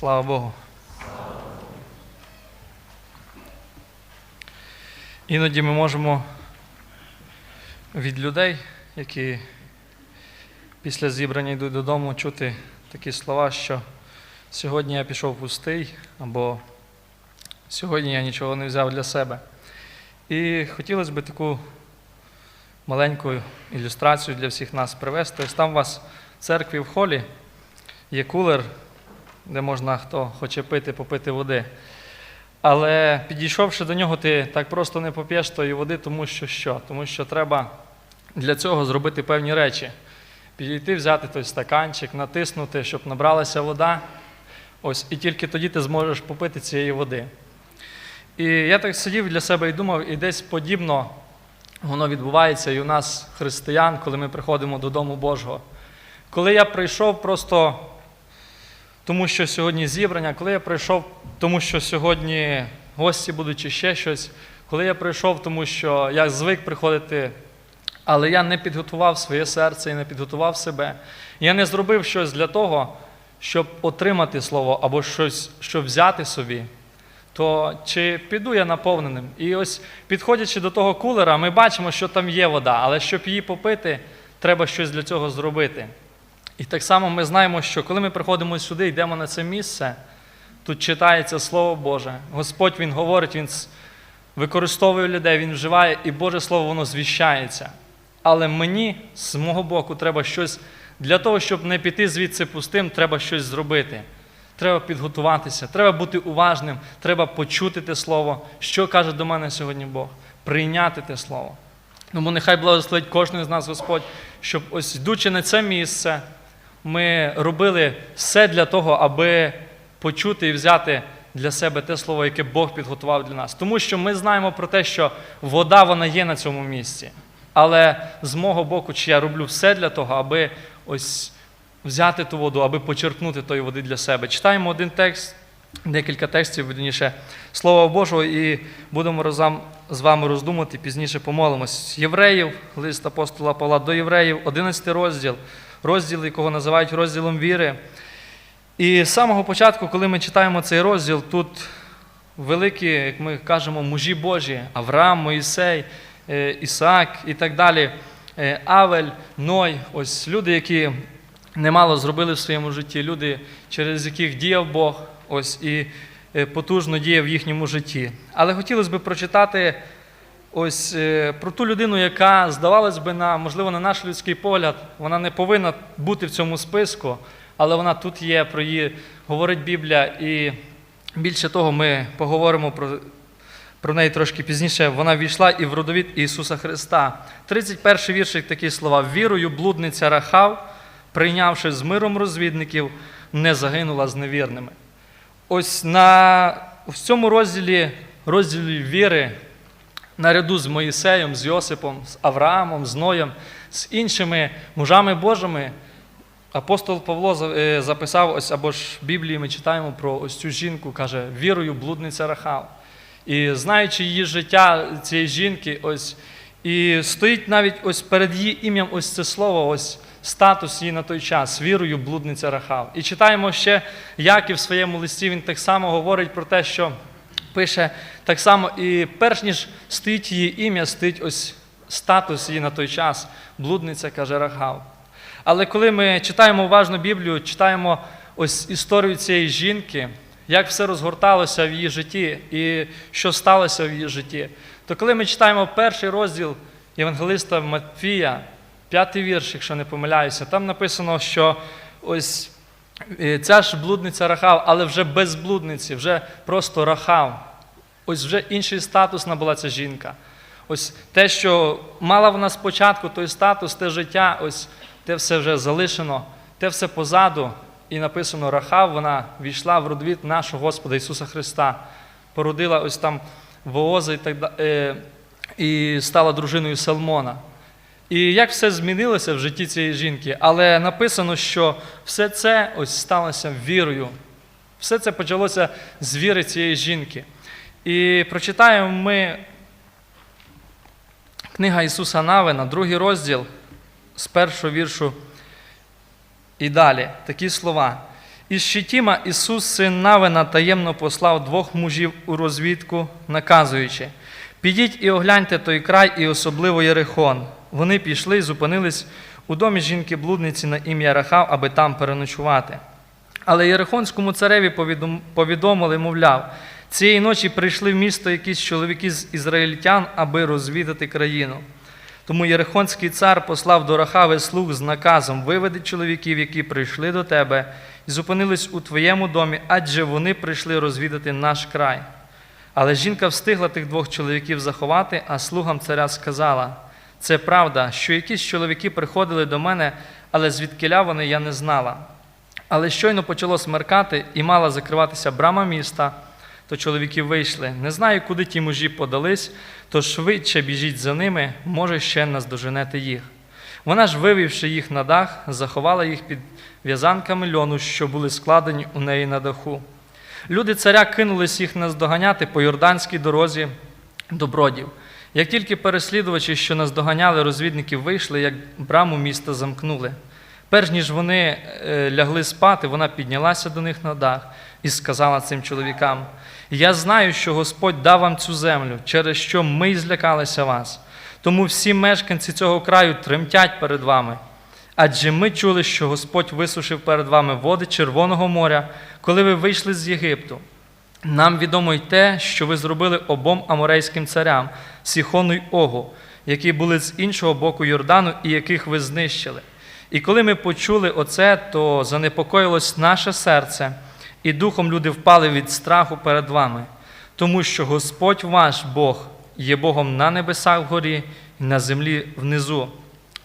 Слава Богу. Іноді ми можемо від людей, які після зібрання йдуть додому, чути такі слова, що сьогодні я пішов пустий, або сьогодні я нічого не взяв для себе. І хотілося б таку маленьку ілюстрацію для всіх нас привести. Ось там у вас в церкві в холі є кулер, де можна хто хоче пити, попити води. Але підійшовши до нього, ти так просто не поп'єш тої води, тому що що? Тому що треба для цього зробити певні речі. Підійти, взяти той стаканчик, натиснути, щоб набралася вода. Ось, і тільки тоді ти зможеш попити цієї води. І я так сидів для себе і думав, і десь подібно воно відбувається і у нас, християн, коли ми приходимо додому Божого. Коли я прийшов просто тому, що сьогодні зібрання, коли я прийшов, тому що сьогодні гості будуть чи ще щось, коли я прийшов, тому що я звик приходити, але я не підготував своє серце і не підготував себе. Я не зробив щось для того, щоб отримати слово або щось, щоб взяти собі то чи піду я наповненим? І ось підходячи до того кулера, ми бачимо, що там є вода, але щоб її попити, треба щось для цього зробити. І так само ми знаємо, що коли ми приходимо сюди, йдемо на це місце, тут читається Слово Боже. Господь Він говорить, Він використовує людей, Він вживає, і Боже Слово воно звіщається. Але мені з мого боку треба щось для того, щоб не піти звідси пустим, треба щось зробити. Треба підготуватися, треба бути уважним, треба почути те слово, що каже до мене сьогодні Бог, прийняти те слово. Тому нехай благословить кожен з нас Господь, щоб ось йдучи на це місце, ми робили все для того, аби почути і взяти для себе те слово, яке Бог підготував для нас. Тому що ми знаємо про те, що вода вона є на цьому місці. Але з мого боку, чи я роблю все для того, аби ось взяти ту воду, аби почерпнути тої води для себе. Читаємо один текст, декілька текстів, верніше, Слова Божого, і будемо разом з вами роздумати, пізніше помолимось. Євреїв, лист апостола Павла до євреїв, 11 розділ, розділ, якого називають розділом віри. І з самого початку, коли ми читаємо цей розділ, тут великі, як ми кажемо, мужі Божі, Авраам, Моїсей, е, Ісаак і так далі, е, Авель, Ной, ось люди, які немало зробили в своєму житті, люди, через яких діяв Бог, ось і е, потужно діяв в їхньому житті. Але хотілося б прочитати ось е, про ту людину, яка, здавалось би, на, можливо, на наш людський погляд, вона не повинна бути в цьому списку, але вона тут є, про її говорить Біблія. І більше того, ми поговоримо про. Про неї трошки пізніше вона війшла і в родовід Ісуса Христа. 31 віршик такі слова: Вірою, блудниця Рахав, прийнявши з миром розвідників, не загинула з невірними. Ось на в цьому розділі, розділі віри, наряду з Моїсеєм, з Йосипом, з Авраамом, з Ноєм, з іншими мужами Божими, апостол Павло е, записав, ось або ж в Біблії ми читаємо про ось цю жінку, каже, вірою, блудниця Рахав. І знаючи її життя цієї жінки, ось, і стоїть навіть ось перед її ім'ям ось це слово, ось статус її на той час, вірою, блудниця Рахав. І читаємо ще, як і в своєму листі він так само говорить про те, що пише так само, і перш ніж стоїть її ім'я, стоїть ось статус її на той час, блудниця каже Рахав. Але коли ми читаємо уважно Біблію, читаємо ось історію цієї жінки, як все розгорталося в її житті і що сталося в її житті, то коли ми читаємо перший розділ Євангелиста Матфія, п'ятий вірш, якщо не помиляюся, там написано, що ось ця ж блудниця Рахав, але вже без блудниці, вже просто Рахав. Ось вже інший статус набула ця жінка. Ось те, що мала вона спочатку, той статус, те життя, ось те все вже залишено, те все позаду. І написано Рахав, вона війшла в родвід нашого Господа Ісуса Христа, породила ось там Вооза і так далі, і стала дружиною Салмона. І як все змінилося в житті цієї жінки, але написано, що все це ось сталося вірою. Все це почалося з віри цієї жінки. І прочитаємо ми книга Ісуса Навина, другий розділ з першого віршу і далі такі слова. Із Шитіма Ісус, син Навина, таємно послав двох мужів у розвідку, наказуючи: Підіть і огляньте той край, і особливо Єрихон. Вони пішли і зупинились у домі жінки-блудниці на ім'я Рахав, аби там переночувати. Але Єрихонському цареві повідомили, мовляв, цієї ночі прийшли в місто якісь чоловіки з ізраїльтян, аби розвідати країну. Тому Єрихонський цар послав до Рахави слуг з наказом виведи чоловіків, які прийшли до тебе, і зупинились у твоєму домі, адже вони прийшли розвідати наш край. Але жінка встигла тих двох чоловіків заховати, а слугам царя сказала: це правда, що якісь чоловіки приходили до мене, але звідкиля вони я не знала. Але щойно почало смеркати і мала закриватися брама міста, то чоловіки вийшли. Не знаю, куди ті мужі подались, то швидше біжіть за ними, може, ще наздоженете їх. Вона ж, вивівши їх на дах, заховала їх під в'язанками льону, що були складені у неї на даху. Люди царя кинулись їх наздоганяти по Йорданській дорозі до бродів. Як тільки переслідувачі, що наздоганяли розвідників, вийшли, як браму міста замкнули. Перш ніж вони е, лягли спати, вона піднялася до них на дах і сказала цим чоловікам: Я знаю, що Господь дав вам цю землю, через що ми й злякалися вас. Тому всі мешканці цього краю тремтять перед вами. Адже ми чули, що Господь висушив перед вами води Червоного моря, коли ви вийшли з Єгипту. Нам відомо й те, що ви зробили обом аморейським царям Сіхону й Огу, які були з іншого боку Йордану і яких ви знищили. І коли ми почули оце, то занепокоїлось наше серце, і духом люди впали від страху перед вами, тому що Господь ваш Бог є Богом на небесах вгорі і на землі внизу.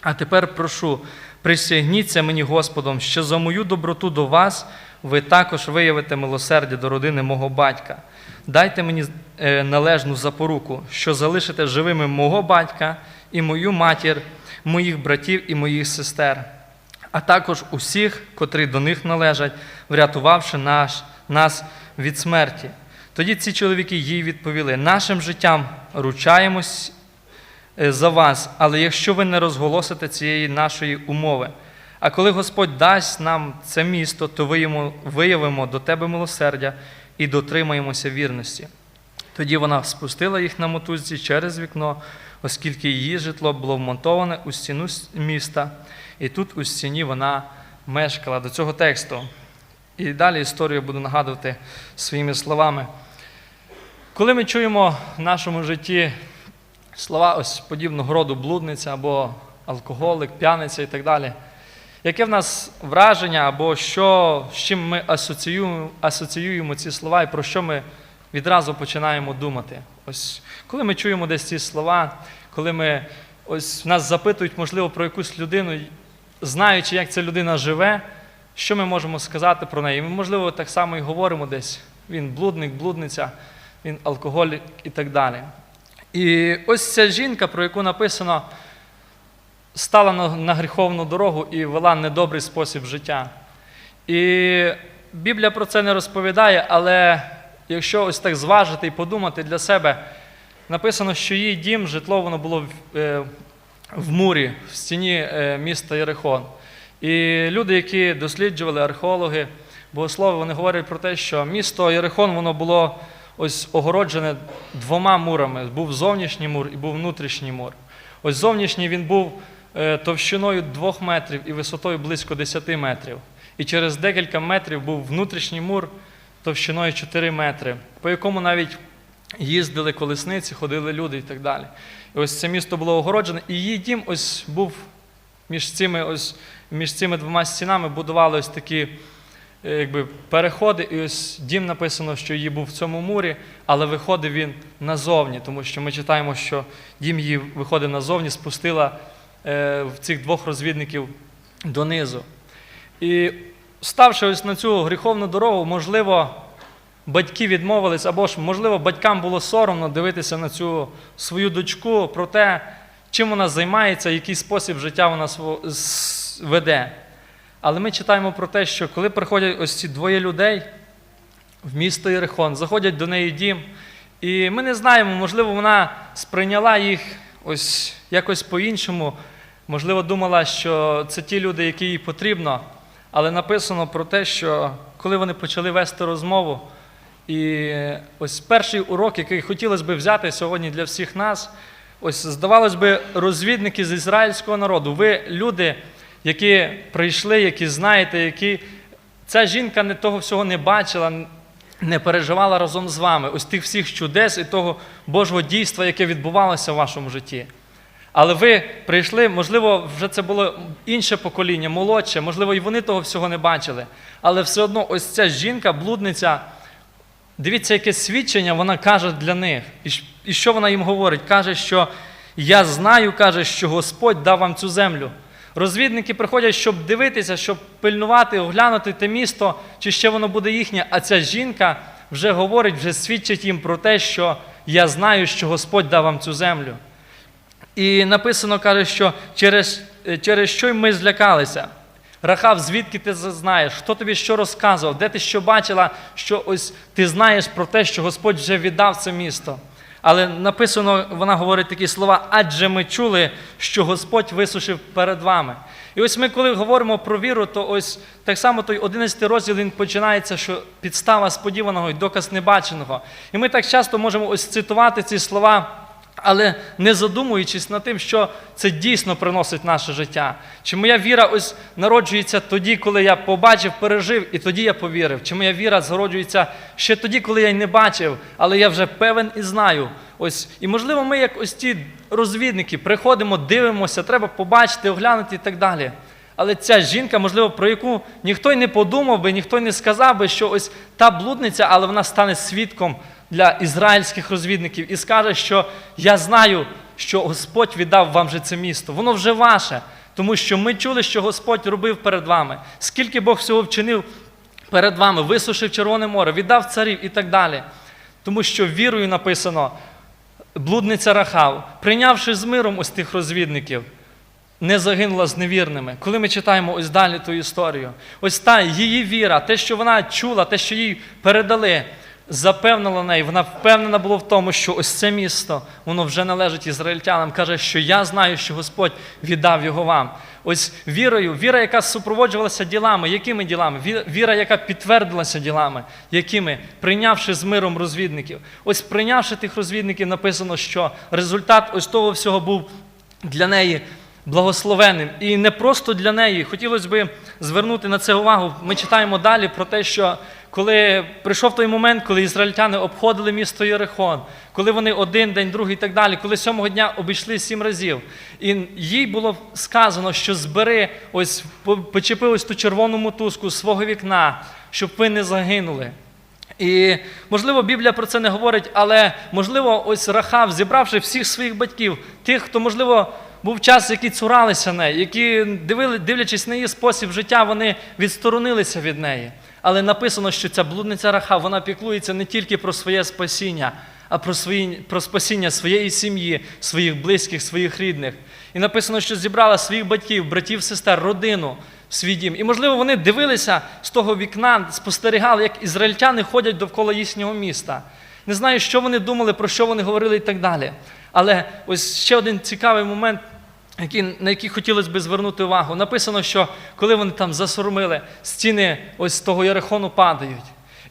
А тепер прошу, присягніться мені Господом, що за мою доброту до вас ви також виявите милосердя до родини мого батька. Дайте мені е, належну запоруку, що залишите живими мого батька і мою матір, моїх братів і моїх сестер, а також усіх, котрі до них належать, врятувавши наш, нас від смерті. Тоді ці чоловіки їй відповіли: нашим життям ручаємось е, за вас, але якщо ви не розголосите цієї нашої умови. А коли Господь дасть нам це місто, то виявимо, до тебе милосердя і дотримаємося вірності. Тоді вона спустила їх на мотузці через вікно, оскільки її житло було вмонтоване у стіну міста, і тут у стіні вона мешкала до цього тексту. І далі історію буду нагадувати своїми словами. Коли ми чуємо в нашому житті слова ось подібного роду блудниця або алкоголик, п'яниця і так далі, яке в нас враження, або що, з чим ми асоціюємо, асоціюємо ці слова і про що ми відразу починаємо думати? Ось коли ми чуємо десь ці слова, коли ми ось нас запитують, можливо, про якусь людину, знаючи, як ця людина живе, що ми можемо сказати про неї? Ми, можливо, так само і говоримо десь. Він блудник, блудниця, він алкоголік і так далі. І ось ця жінка, про яку написано, стала на, гріховну дорогу і вела недобрий спосіб життя. І Біблія про це не розповідає, але якщо ось так зважити і подумати для себе, написано, що її дім, житло, воно було в, е, в мурі, в стіні е, міста Єрихон. І люди, які досліджували, археологи, богослови, вони говорять про те, що місто Єрихон воно було ось огороджене двома мурами. Був зовнішній мур і був внутрішній мур. Ось зовнішній він був товщиною 2 метрів і висотою близько 10 метрів. І через декілька метрів був внутрішній мур товщиною 4 метри, по якому навіть їздили колесниці, ходили люди і так далі. І ось це місто було огороджене, і її дім ось був між цими, ось, між цими двома стінами будували ось такі е, якби, переходи. І ось дім написано, що її був в цьому мурі, але виходив він назовні, тому що ми читаємо, що дім її виходив назовні, спустила е, в цих двох розвідників донизу. І ставши ось на цю гріховну дорогу, можливо, батьки відмовились, або ж, можливо, батькам було соромно дивитися на цю свою дочку про те, чим вона займається, який спосіб життя вона веде. Але ми читаємо про те, що коли приходять ось ці двоє людей в місто Єрихон, заходять до неї дім, і ми не знаємо, можливо, вона сприйняла їх ось якось по-іншому, можливо, думала, що це ті люди, які їй потрібно. Але написано про те, що коли вони почали вести розмову. І ось перший урок, який хотілося б взяти сьогодні для всіх нас, ось здавалось би, розвідники з ізраїльського народу. Ви люди, які прийшли, які знаєте, які ця жінка не того всього не бачила, не переживала разом з вами. Ось тих всіх чудес і того Божого дійства, яке відбувалося в вашому житті. Але ви прийшли, можливо, вже це було інше покоління, молодше, можливо, і вони того всього не бачили. Але все одно, ось ця жінка, блудниця, дивіться, яке свідчення вона каже для них. І, що вона їм говорить? Каже, що я знаю, каже, що Господь дав вам цю землю. Розвідники приходять, щоб дивитися, щоб пильнувати, оглянути те місто, чи ще воно буде їхнє. А ця жінка вже говорить, вже свідчить їм про те, що я знаю, що Господь дав вам цю землю. І написано, каже, що через, е, через що й ми злякалися. Рахав, звідки ти знаєш? Хто тобі що розказував? Де ти що бачила, що ось ти знаєш про те, що Господь вже віддав це місто? Але написано, вона говорить такі слова, адже ми чули, що Господь висушив перед вами. І ось ми, коли говоримо про віру, то ось так само той 11 розділ він починається, що підстава сподіваного і доказ небаченого. І ми так часто можемо ось цитувати ці слова. Але не задумуючись над тим, що це дійсно приносить наше життя. Чи моя віра ось народжується тоді, коли я побачив, пережив, і тоді я повірив. Чи моя віра зароджується ще тоді, коли я й не бачив, але я вже певен і знаю. Ось, і можливо, ми, як ось ті розвідники, приходимо, дивимося, треба побачити, оглянути і так далі. Але ця жінка, можливо, про яку ніхто й не подумав би, ніхто й не сказав би, що ось та блудниця, але вона стане свідком для ізраїльських розвідників і скаже, що я знаю, що Господь віддав вам же це місто. Воно вже ваше, тому що ми чули, що Господь робив перед вами. Скільки Бог всього вчинив перед вами, висушив Червоне море, віддав царів і так далі. Тому що вірою написано, блудниця Рахав, прийнявши з миром ось тих розвідників, не загинула з невірними. Коли ми читаємо ось далі ту історію, ось та її віра, те, що вона чула, те, що їй передали, запевнила неї, вона впевнена була в тому, що ось це місто, воно вже належить ізраїльтянам. Каже, що я знаю, що Господь віддав його вам. Ось вірою, віра, яка супроводжувалася ділами, якими ділами? Віра, яка підтвердилася ділами, якими? Прийнявши з миром розвідників. Ось прийнявши тих розвідників, написано, що результат ось того всього був для неї благословенним. І не просто для неї. Хотілося б звернути на це увагу. Ми читаємо далі про те, що коли прийшов той момент, коли ізраїльтяни обходили місто Єрихон, коли вони один день, другий і так далі, коли сьомого дня обійшли сім разів, і їй було сказано, що збери, ось почепи ось ту червону мотузку з свого вікна, щоб ви не загинули. І можливо, Біблія про це не говорить, але можливо, ось Рахав, зібравши всіх своїх батьків, тих, хто, можливо, був час, які цуралися неї, які дивлячись на її спосіб життя, вони відсторонилися від неї. Але написано, що ця блудниця Рахав, вона піклується не тільки про своє спасіння, а про, свої, про спасіння своєї сім'ї, своїх близьких, своїх рідних. І написано, що зібрала своїх батьків, братів, сестер, родину в свій дім. І, можливо, вони дивилися з того вікна, спостерігали, як ізраїльтяни ходять довкола їхнього міста. Не знаю, що вони думали, про що вони говорили і так далі. Але ось ще один цікавий момент, на який хотілося б звернути увагу. Написано, що коли вони там засурмили, стіни ось того Ярихону падають.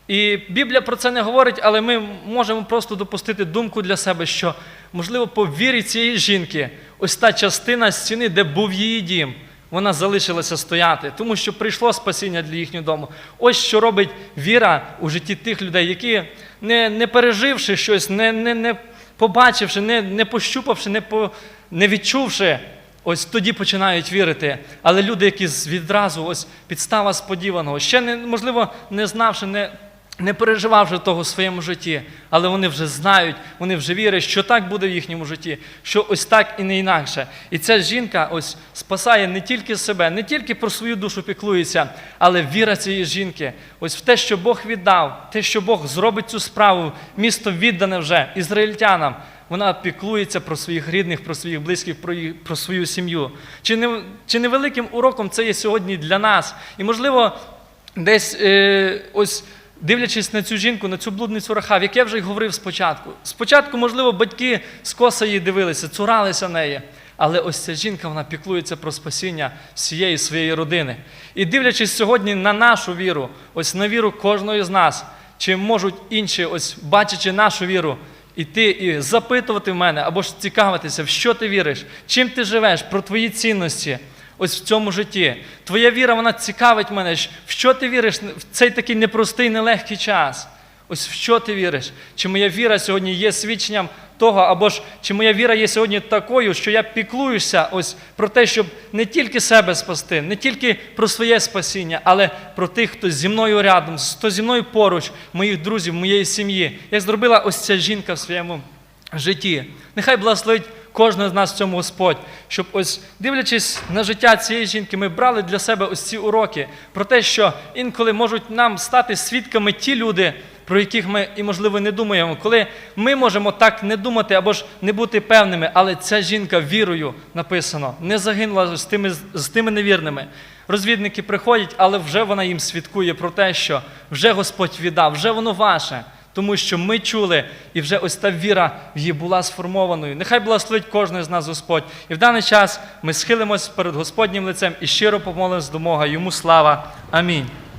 І Біблія про це не говорить, але ми можемо просто допустити думку для себе, що, можливо, по вірі цієї жінки, ось та частина стіни, де був її дім, вона залишилася стояти, тому що прийшло спасіння для їхнього дому. Ось що робить віра у житті тих людей, які, не, не переживши щось, не, не, не побачивши, не, не пощупавши, не, по, не відчувши, ось тоді починають вірити. Але люди, які відразу ось підстава сподіваного, ще не, можливо, не знавши, не, не переживавши того в своєму житті, але вони вже знають, вони вже вірять, що так буде в їхньому житті, що ось так і не інакше. І ця жінка ось спасає не тільки себе, не тільки про свою душу піклується, але віра цієї жінки, ось в те, що Бог віддав, те, що Бог зробить цю справу, місто віддане вже ізраїльтянам. Вона піклується про своїх рідних, про своїх близьких, про, їх- про свою сім'ю. Чи, не, чи невеликим уроком це є сьогодні для нас? І, можливо, десь е, ось дивлячись на цю жінку, на цю блудницю Рахав, як я вже й говорив спочатку. Спочатку, можливо, батьки скоса її дивилися, цуралися неї. Але ось ця жінка вона піклується про спасіння всієї своєї родини. І дивлячись сьогодні на нашу віру, ось на віру кожного з нас, чи можуть інші, ось бачачи нашу віру, іти і запитувати в мене або ж цікавитися, в що ти віриш, чим ти живеш, про твої цінності. Ось в цьому житті. Твоя віра, вона цікавить мене. В що ти віриш в цей такий непростий, нелегкий час? Ось в що ти віриш? Чи моя віра сьогодні є свідченням того, або ж чи моя віра є сьогодні такою, що я піклуюся ось про те, щоб не тільки себе спасти, не тільки про своє спасіння, але про тих, хто зі мною рядом, хто зі мною поруч, моїх друзів, моєї сім'ї. Як зробила ось ця жінка в своєму житті. Нехай благословить кожного з нас в цьому Господь, щоб ось дивлячись на життя цієї жінки, ми брали для себе ось ці уроки про те, що інколи можуть нам стати свідками ті люди, про яких ми і, можливо, не думаємо, коли ми можемо так не думати або ж не бути певними, але ця жінка вірою написано, не загинула з тими, з тими невірними. Розвідники приходять, але вже вона їм свідкує про те, що вже Господь віддав, вже воно ваше. Тому що ми чули, і вже ось та віра її була сформованою. Нехай благословить кожного з нас Господь. І в даний час ми схилимось перед Господнім лицем і щиро помолимось до Бога. Йому слава. Амінь.